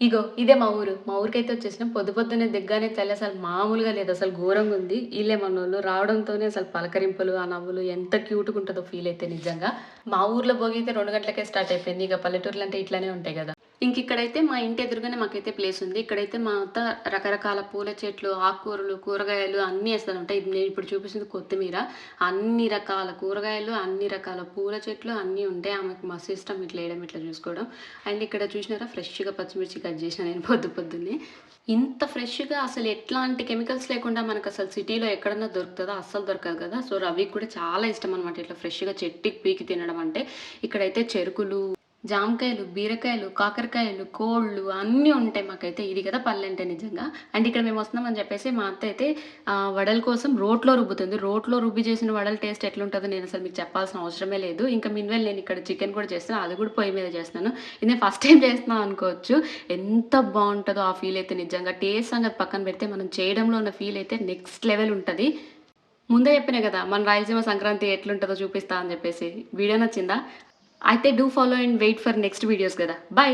ఇగో ఇదే మా ఊరు. మా ఊరికైతే వచ్చేసిన పొద్దు పొద్దునే దిగ్గానే తల్లి అసలు మామూలుగా లేదు. అసలు ఘోరంగా ఉంది. వీళ్ళే మన వాళ్ళు రావడంతోనే అసలు పలకరింపులు ఆ నవ్వులు ఎంత క్యూట్గా ఉంటుందో ఫీల్ అయితే నిజంగా. మా ఊర్లో భోగి అయితే రెండు గంటలకే స్టార్ట్ అయిపోయింది. ఇక పల్లెటూర్లు అంటే ఇట్లానే ఉంటాయి కదా. ఇంక ఇక్కడైతే మా ఇంటి ఎదురుగానే మాకైతే ప్లేస్ ఉంది. ఇక్కడైతే మా అత్త రకరకాల పూల చెట్లు ఆకుకూరలు కూరగాయలు అన్నీ వేస్తాను ఉంటాయి. నేను ఇప్పుడు చూపిస్తుంది కొత్తిమీర. అన్ని రకాల కూరగాయలు అన్ని రకాల పూల చెట్లు అన్నీ ఉంటాయి. ఆమెకు మస్తు ఇష్టం ఇట్లా వేయడం ఇట్లా చూసుకోవడం. అండ్ ఇక్కడ చూసినారా? ఫ్రెష్గా పచ్చిమిర్చి కట్ చేసిన నేను పొద్దు పొద్దున్నే. ఇంత ఫ్రెష్గా అసలు ఎట్లాంటి కెమికల్స్ లేకుండా మనకు అసలు సిటీలో ఎక్కడన్నా దొరుకుతుందో? అస్సలు దొరకదు కదా. సో రవికి కూడా చాలా ఇష్టం అనమాట ఇట్లా ఫ్రెష్గా చెట్టుకి పీకి తినడం అంటే. ఇక్కడైతే చెరుకులు జామకాయలు బీరకాయలు కాకరకాయలు కోళ్ళు అన్నీ ఉంటాయి మాకైతే. ఇది కదా పల్లె అంటే నిజంగా. అండ్ ఇక్కడ మేము వస్తున్నామని చెప్పేసి మా అత్త అయితే వడల కోసం రోట్లో రుబ్బుతుంది. రోట్లో రుబ్బి చేసిన వడల టేస్ట్ ఎట్లుంటుందో నేను అసలు మీకు చెప్పాల్సిన అవసరమే లేదు. ఇంకా మిన్వెల్ నేను ఇక్కడ చికెన్ కూడా చేస్తాను అది కూడా పొయ్యి మీద చేస్తున్నాను. ఇది నేను ఫస్ట్ టైం చేస్తున్నాను అనుకోవచ్చు. ఎంత బాగుంటుందో ఆ ఫీల్ అయితే నిజంగా. టేస్ట్ సంగతి పక్కన పెడితే మనం చేయడంలో ఉన్న ఫీల్ అయితే నెక్స్ట్ లెవెల్ ఉంటుంది. ముందే చెప్పినా కదా మన రాయలసీమ సంక్రాంతి ఎట్లుంటుందో చూపిస్తా అని చెప్పేసి. వీడియో నచ్చిందా? అయితే do follow and wait for next videos కదా. బాయ్